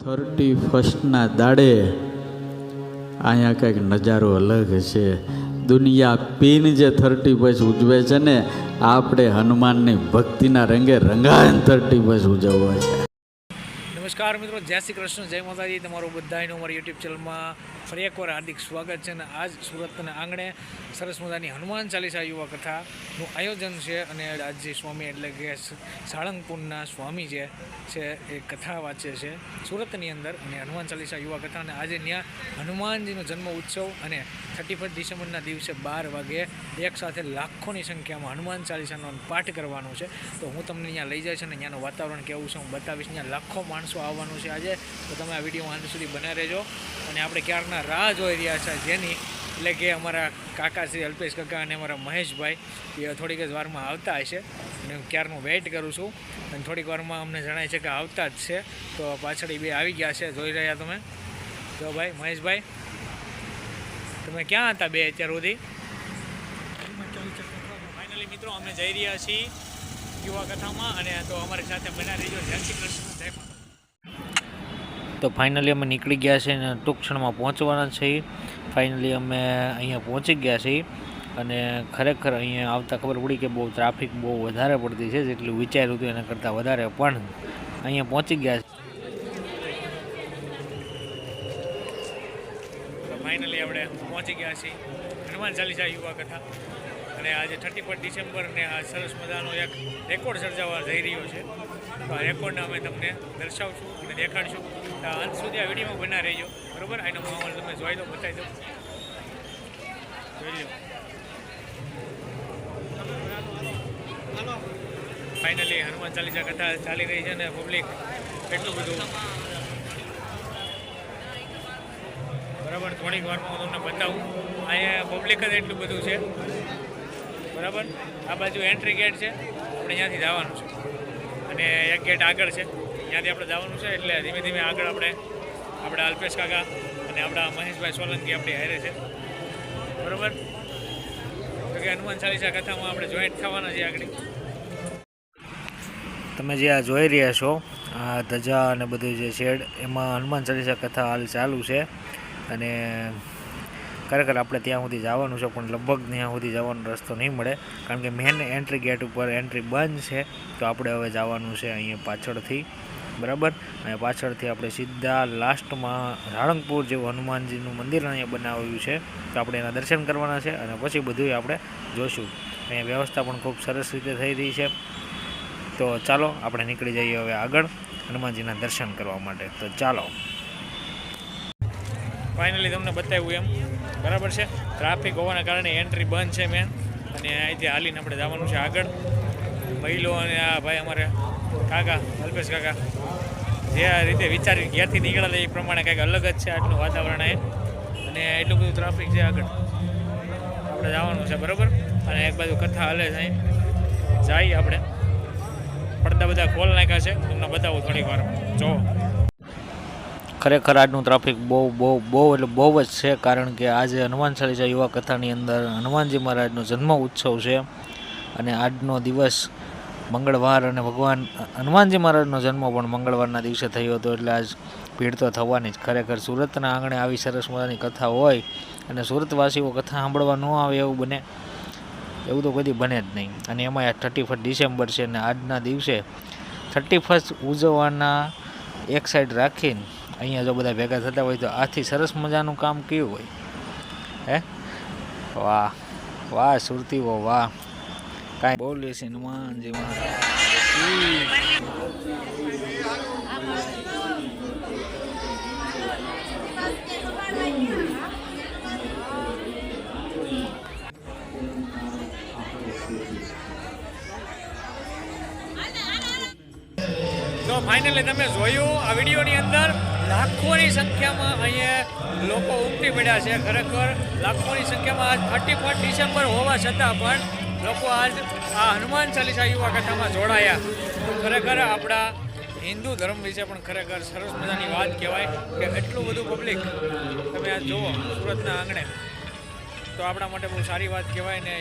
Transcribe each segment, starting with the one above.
Thirty ફર્સ્ટના દાડે અહીંયા કંઈક નજારો અલગ છે. દુનિયા પીન જે થર્ટી ફર્સ્ટ ઉજવે છે ને, આપણે હનુમાનની ભક્તિના રંગે રંગાયણ થર્ટી ફર્સ્ટ ઉજવવો છે. નમસ્કાર મિત્રો, જય શ્રી કૃષ્ણ, જય માતાજી. તમારું બધાનું અમારી યુટ્યુબ ચેનલમાં ફરી એકવાર હાર્દિક સ્વાગત છે અને આજ સુરતના આંગણે સરસ મજાની હનુમાન ચાલીસા યુવા કથાનું આયોજન છે અને આજે સ્વામી એટલે કે સાળંગપુરના સ્વામી જે છે એ કથા વાંચે છે સુરતની અંદર અને હનુમાન ચાલીસા યુવા કથા અને આજે ત્યાં હનુમાનજીનો જન્મ ઉત્સવ અને થર્ટી ફર્સ્ટ ડિસેમ્બરના દિવસે બાર વાગે એક સાથે લાખોની સંખ્યામાં હનુમાન ચાલીસાનો પાઠ કરવાનો છે. તો હું તમને અહીંયા લઈ જઈશ અને ત્યાંનું વાતાવરણ કેવું છે હું બતાવીશ. ત્યાં લાખો માણસો આવવાનું છે આજે. તો તમે આ વિડીયોમાં અંત સુધી બના રહેજો. અને આપણે ક્યારના રાહ જોઈ રહ્યા છે જેની, એટલે કે અમારા કાકા શ્રી અલ્પેશ કાકા અને અમારા મહેશભાઈ, એ થોડીક જ વારમાં આવતા હશે. અને હું ક્યારનું વેઇટ કરું છું. અને થોડીક વારમાં અમને જણાય છે કે આવતા જ છે. તો પાછળ બે આવી ગયા છે. જોઈ રહ્યા તમે? તો ભાઈ, મહેશભાઈ, તમે ક્યાં હતા બે અત્યાર સુધી? ફાઇનલી મિત્રો, અમે જઈ રહ્યા છીએ યુવા કથામાં અને તો અમારી સાથે બના રહીજો. જય શ્રી કૃષ્ણ. જય તો ફાઇનલી અમે નીકળી ગયા છે અને ટૂંક ક્ષણમાં પહોંચવાના છીએ ફાઇનલી અમે અહીંયા પહોંચી ગયા છીએ અને ખરેખર અહીંયા આવતા ખબર પડી કે બહુ ટ્રાફિક બહુ વધારે પડતી છે, જેટલું વિચાર્યું હતું એના કરતાં વધારે, પણ અહીંયા પહોંચી ગયા છે. ફાઇનલી આપણે પહોંચી ગયા છીએ. હનુમાન ચાલીસા યુવા કથા. અને આજે થર્ટી ફર્સ્ટ ડિસેમ્બરને આ સરસ મજાનો એક રેકોર્ડ સર્જાવા જઈ રહ્યો છે. તો આ રેકોર્ડને અમે તમને દર્શાવશું અને દેખાડશું. તો અંત સુધી આ વિડીયોમાં બના રહીજો. બરાબર? એનો માહોલ તમે જોઈ દો બતાવી દો. જોઈ લો. ફાઇનલી હનુમાન ચાલીસા કથા ચાલી રહી છે ને પબ્લિક એટલું બધું. બરાબર? થોડીક વારમાં હું તમને બતાવું. અહીંયા પબ્લિક જ એટલું બધું છે. બરાબર? આ બાજુ એન્ટ્રી ગેટ છે. આપણે ત્યાંથી જવાનું છે. અને એક ગેટ આગળ છે. ત્યાંથી આપણે જવાનું છે એટલે ધીમે ધીમે આગળ આપણે, આપણા અલ્પેશ કાકા અને આપણા મહેશભાઈ સોલંકી આપણી હારે છે. બરાબર? તો કે હનુમાન ચાલીસા કથામાં આપણે જોઈન્ટ થવાના છીએ આગળ. તમે જે આ જોઈ રહ્યા છો, આ ધજા અને બધું જે શેડ એમાં હનુમાન ચાલીસા કથા હાલ ચાલુ છે. અને ખરેખર આપણે ત્યાં સુધી જવાનું છે, પણ લગભગ ત્યાં સુધી જવાનો રસ્તો નહીં મળે. કારણ કે મેન એન્ટ્રી ગેટ ઉપર એન્ટ્રી બંધ છે, તો આપણે હવે જવાનું છે અહીંયા પાછળથી. બરાબર? અને પાછળથી આપણે સીધા લાસ્ટમાં રાણકપુર જેવું હનુમાનજીનું મંદિર અહીંયા બનાવ્યું છે, તો આપણે એના દર્શન કરવાના છે અને પછી બધું આપણે જોશું. અહીંયા વ્યવસ્થા પણ ખૂબ સરસ રીતે થઈ રહી છે. તો ચાલો, આપણે નીકળી જઈએ હવે આગળ હનુમાનજીના દર્શન કરવા માટે. તો ચાલો. ફાઇનલી તમને બતાવ્યું એમ. બરાબર છે? ટ્રાફિક હોવાના કારણે એન્ટ્રી બંધ છે મેન અને અહીંથી હાલીને આપણે જવાનું છે આગળ. મહિલો અને આ ભાઈ અમારે, કાકા, અલ્પેશ કાકા, જે આ રીતે વિચારી ક્યાંથી નીકળેલા એ પ્રમાણે કંઈક અલગ જ છે આટલું વાતાવરણ એ. અને એટલું બધું ટ્રાફિક છે આગળ. આપણે જવાનું છે, બરાબર? અને એક બાજુ કથા હાલે છે જઈએ આપણે. પડદા બધા ખોલ નાખ્યા છે. તમને બતાવું થોડીક વાર. જો. ખરેખર આજનું ટ્રાફિક બહુ બહુ બહુ એટલે બહુ જ છે, કારણ કે આજે હનુમાન ચાલીસા યુવા કથાની અંદર હનુમાનજી મહારાજનો જન્મ ઉત્સવ છે. અને આજનો દિવસ મંગળવાર અને ભગવાન, હનુમાનજી મહારાજનો જન્મ પણ મંગળવારના દિવસે થયો હતો, એટલે આજ ભીડ તો થવાની જ. ખરેખર સુરતના આંગણે આવી સરસ મજાની કથા હોય અને સુરતવાસીઓ કથા સાંભળવા ન આવે એવું બને, એવું તો કદી બને જ નહીં. અને એમાં થર્ટી ફર્સ્ટ ડિસેમ્બર છે અને આજના દિવસે થર્ટી ફર્સ્ટ ઉજવવાના એક સાઈડ રાખીને અહીંયા જો બધા ભેગા થતા હોય તો આથી સરસ મજાનું કામ કેવું હોય? હે? વાહ વાહ, સુરતીઓ, વાહ. કાંઈ બોલીએ છે હનુમાનજી મહારાજ. તો ફાઇનલી તમે જોયું આ વિડીયોની અંદર લાખોની સંખ્યામાં અહીંયા લોકો ઉમટી પડ્યા છે ખરેખર. લાખોની સંખ્યામાં આજ થર્ટી ફર્સ્ટ ડિસેમ્બર હોવા છતાં પણ લોકો આજ આ હનુમાન ચાલીસા યુવા કથામાં જોડાયા. ખરેખર આપણા હિન્દુ ધર્મ વિશે પણ ખરેખર સરસ મજાની વાત કહેવાય કે એટલું બધું પબ્લિક તમે આ જુઓ સુરતના આંગણે. તો આપણા માટે બહુ સારી વાત કહેવાય ને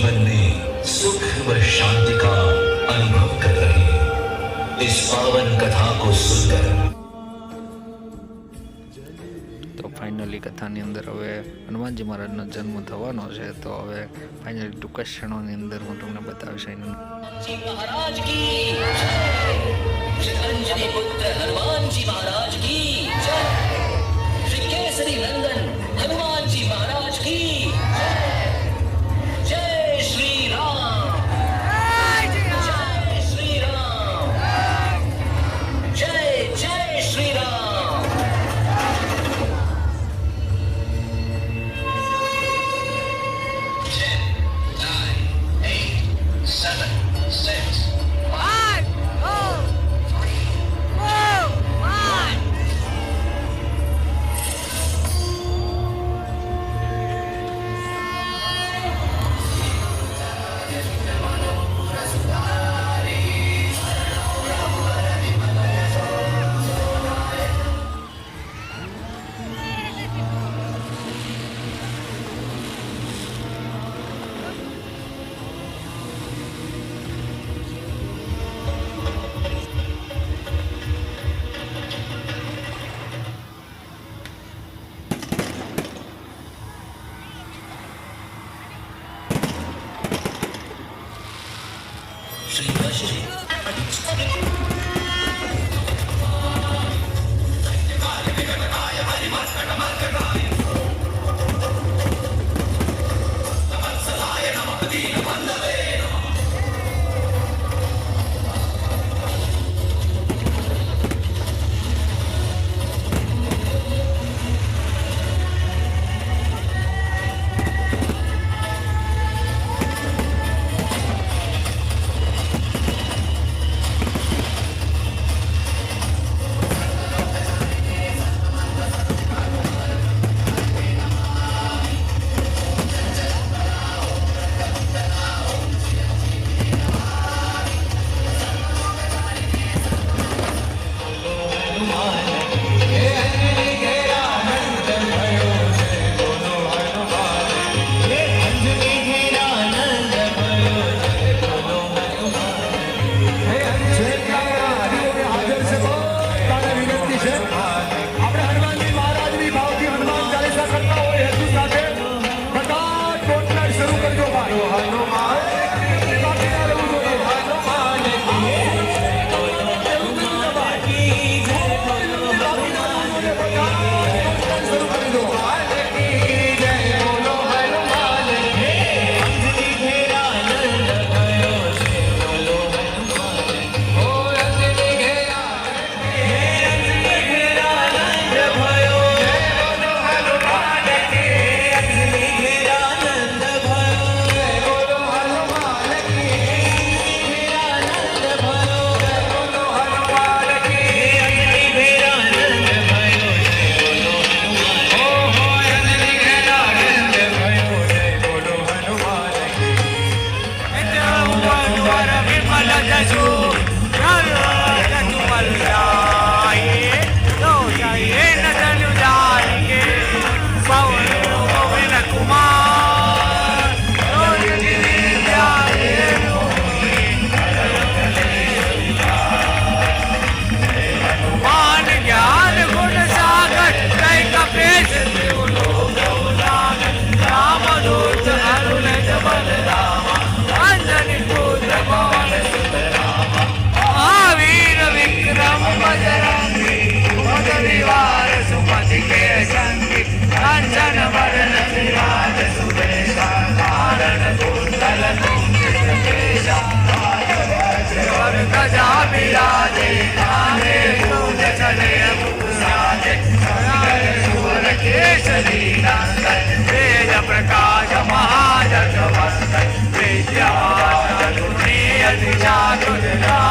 जीवन में सुख व शांति का अनुभव कर रहे हैं इस पावन कथा को सुनकर તો ફાઇનલી કથાની અંદર હવે હનુમાનજી મહારાજનો જન્મ થવાનો છે તો હવે ફાઇનલી ટૂંક જ ક્ષણોની અંદર હું તમને બતાવીશ એનું जी महाराज की जय श्री अंजनी पुत्र हनुमान जी महाराज की Marca, marca, marca. प्रकाश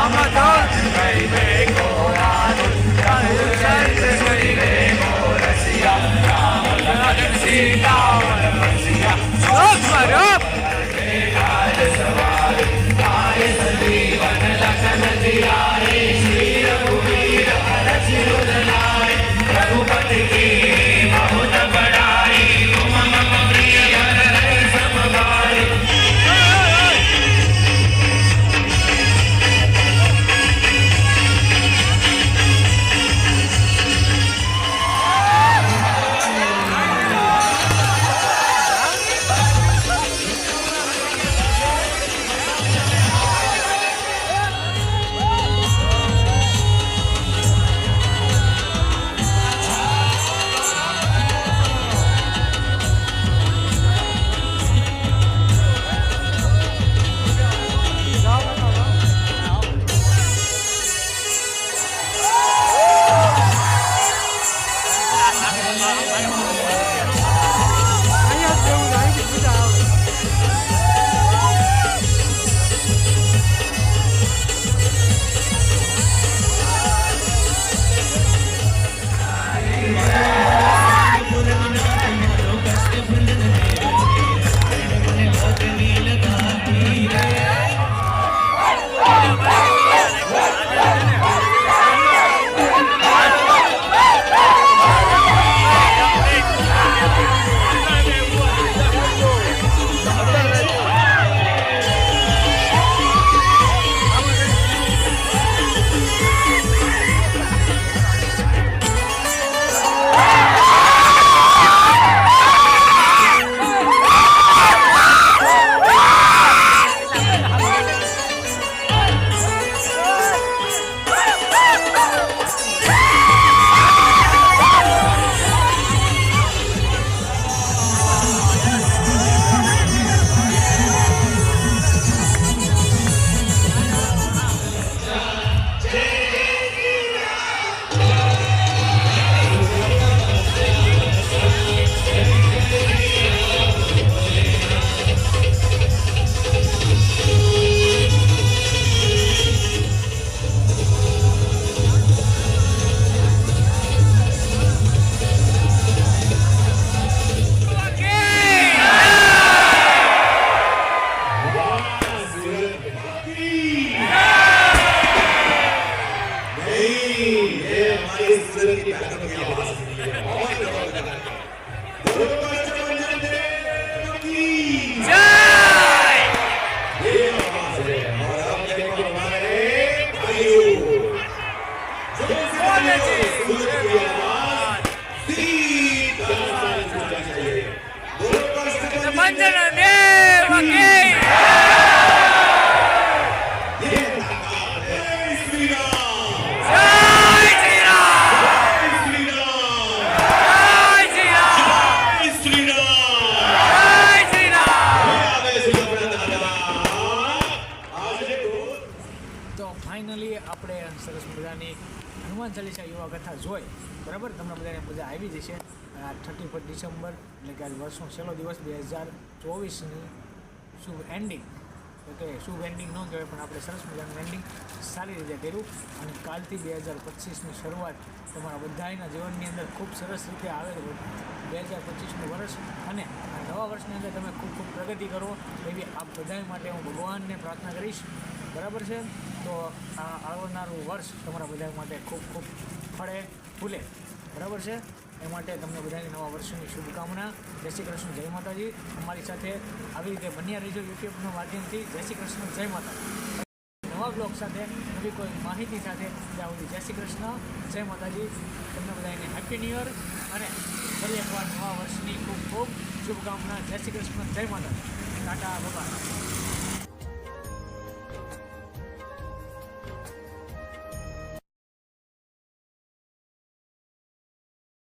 नहीं ये हमारे सूरत की ताकत की आवाज है और વર્ષનો છેલ્લો દિવસ બે હજાર ચોવીસની શુભ એન્ડિંગ એટલે શુભ એન્ડિંગ ન કહેવાય, પણ આપણે સરસ મજાનું એન્ડિંગ સારી રીતે કર્યું. અને કાલથી બે હજાર પચીસની શરૂઆત તમારા બધાના જીવનની અંદર ખૂબ સરસ રીતે આવે બે હજાર પચીસનું વર્ષ અને આ નવા વર્ષની અંદર તમે ખૂબ ખૂબ પ્રગતિ કરો. એવી આપ બધા માટે હું ભગવાનને પ્રાર્થના કરીશ. બરાબર છે? તો આ આવનારું વર્ષ તમારા બધા માટે ખૂબ ખૂબ ફળે ફૂલે. બરાબર છે? એ માટે તમને બધાને નવા વર્ષની શુભકામના. જય શ્રી કૃષ્ણ, જય માતાજી. અમારી સાથે આવી રીતે બન્યા રહીજો યુટ્યુબના માધ્યમથી. જય શ્રી કૃષ્ણ, જય માતાજી. નવા બ્લોગ સાથે, નવી કોઈ માહિતી સાથે ત્યાં સુધી જય શ્રી કૃષ્ણ, જય માતાજી. તમને બધાને હેપી ન્યૂ યર અને ફરી એકવાર નવા વર્ષની ખૂબ ખૂબ શુભકામના. જય શ્રી કૃષ્ણ, જય માતાજી. ટાટા બાબા